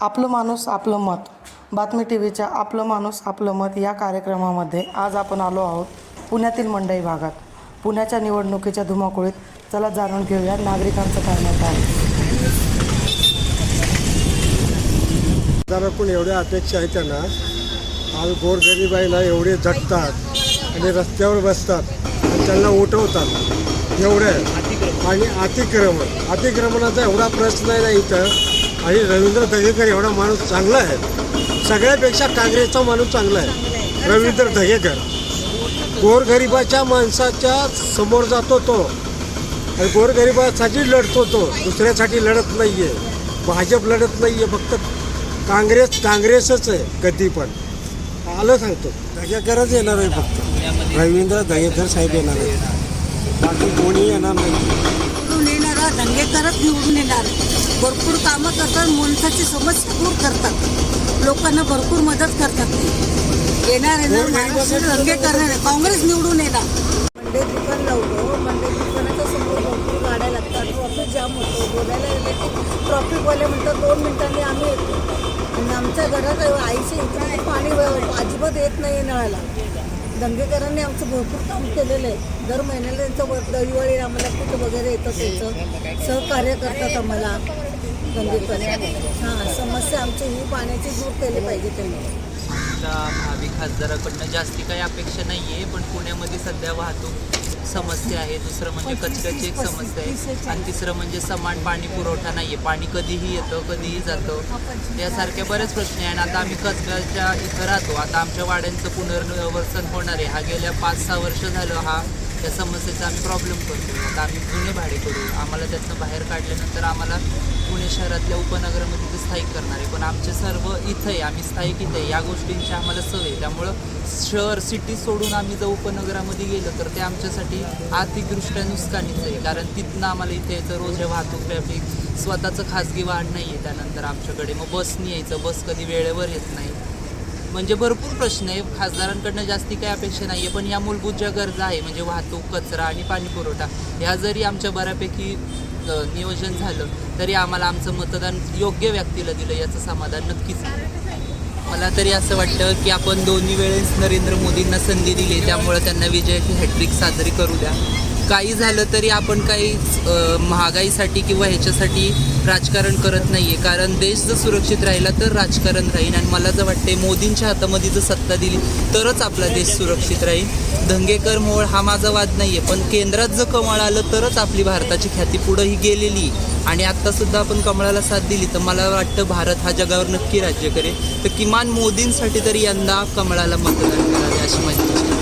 आपलं माणूस आपलं मत. बातमी टी व्हीच्या आपलं माणूस आपलं मत या कार्यक्रमामध्ये आज आपण आलो आहोत पुण्यातील मंडई भागात. पुण्याच्या निवडणुकीच्या धुमाकुळीत चला जाणून घेऊया नागरिकांचं काय मत आहे. आमदाराकडून एवढ्या अपेक्षा आहेत त्यांना. आज गोरगरीबाईला एवढे झटतात आणि रस्त्यावर बसतात आणि त्यांना उठवतात. एवढं. आणि अतिक्रमण. अतिक्रमणाचा एवढा प्रश्न आहे ना इथं. आणि रवींद्र धगेकर एवढा माणूस चांगला आहे. सगळ्यापेक्षा काँग्रेसचा माणूस चांगला आहे. रवींद्र धगेकर गोरगरिबाच्या माणसाच्या समोर जातो तो. आणि गोरगरिबासाठी लढतो तो. दुसऱ्यासाठी लढत नाही आहे भाजप लढत नाही आहे फक्त काँग्रेस काँग्रेसच आहे कधी पण. आलं सांगतो. दगेकरच येणार आहे फक्त. रवींद्र दगेकर साहेब येणार आहे बाकी कोणी येणार नाही. दंगेकरच निवडून येणार. भरपूर कामं करतात माणसाची समस्या दूर करतात. लोकांना भरपूर मदत करतात ते. येणार येणार महाराष्ट्र दंगे करणार आहे. काँग्रेस निवडून येणार. मंडे दुकान लावतो. मंडे दुकानाच्या समोर भरपूर गाड्या लागतात. ट्रॉफिक जाम होतो. बोलायला गेले की ट्रॉफिकवाले म्हणतात दोन मिनिटांनी आम्ही येतो. आणि आमच्या घरात आईच्या इकडे पाणी अजिबात येत नाही नळाला. दंगेकरांनी आमचं भरपूर काम केलेलं आहे. दर महिन्याला त्यांचं व- रविवारी आम्हाला कुठं वगैरे येतं त्यांचं. सहकार्य करतात आम्हाला दंगेकर हां समस्या आमची ही पाण्याची दूर केली पाहिजे त्यांनी. आमच्या भावी खासदाराकडनं जास्ती काही अपेक्षा नाही आहे पण पुण्यामध्ये सध्या वाहतूक समस्या आहे. दुसरं म्हणजे कचऱ्याची एक समस्या आहे. आणि तिसरं म्हणजे समान पाणी पुरवठा नाही आहे पाणी कधीही येतं कधीही जातं. यासारख्या बरेच प्रश्न आहे. आणि आता आम्ही कचऱ्याच्या इथं राहतो. आता आमच्या वाड्यांचं पुनर्वसन होणार आहे. हा गेल्या पाच सहा वर्ष झालं हा त्या समस्येचा आम्ही प्रॉब्लेम करतो. आता आम्ही पुणे भाडे करू. आम्हाला त्यातनं बाहेर काढल्यानंतर आम्हाला पुणे शहरातल्या उपनगरामध्ये ते स्थायिक करणार आहे. पण आमचे सर्व इथं आहे आम्ही स्थायिक इथं आहे या गोष्टींची आम्हाला सवय आहे. त्यामुळं शहर सिटी सोडून आम्ही जर उपनगरामध्ये गेलो तर ते आमच्यासाठी आर्थिकदृष्ट्या नुकसानीचं आहे. कारण तिथनं आम्हाला इथे यायचं रोज वाहतूक ट्रॅफिक स्वतःचं खाजगी वाहन नाही आहे त्यानंतर आमच्याकडे. मग बसनी यायचं. बस कधी वेळेवर येत नाही. म्हणजे भरपूर प्रश्न आहे. खासदारांकडनं जास्ती काही अपेक्षा नाही आहे पण या मूलभूत ज्या गरजा आहे म्हणजे वाहतूक कचरा आणि पाणी पुरवठा ह्या जरी आमच्या बऱ्यापैकी नियोजन झालं तरी आम्हाला आमचं मतदान योग्य व्यक्तीला दिलं याचं समाधान नक्कीच मला तरी असं वाटतं की आपण दोन्ही वेळेस नरेंद्र मोदींना संधी दिली त्यामुळे त्यांना विजयाची हॅट्रिक साजरी करू द्या. काही झालं तरी आपण काही महागाईसाठी किंवा ह्याच्यासाठी राजकारण करत नाही आहे कारण देश जर सुरक्षित राहिला तर राजकारण राहील. आणि मला जर वाटते मोदींच्या हातामध्ये जर सत्ता दिली तरच आपला देश सुरक्षित राहील. दंगेकर मोळ हा माझा वाद नाही आहे पण केंद्रात जर कमळ आलं तरच आपली भारताची ख्याती पुढं ही गेलेली. आणि आत्तासुद्धा आपण कमळाला साथ दिली तर मला वाटतं भारत हा जगावर नक्की राज्य करेल. तर किमान मोदींसाठी तरी यंदा कमळाला मतदान करावे अशी माहिती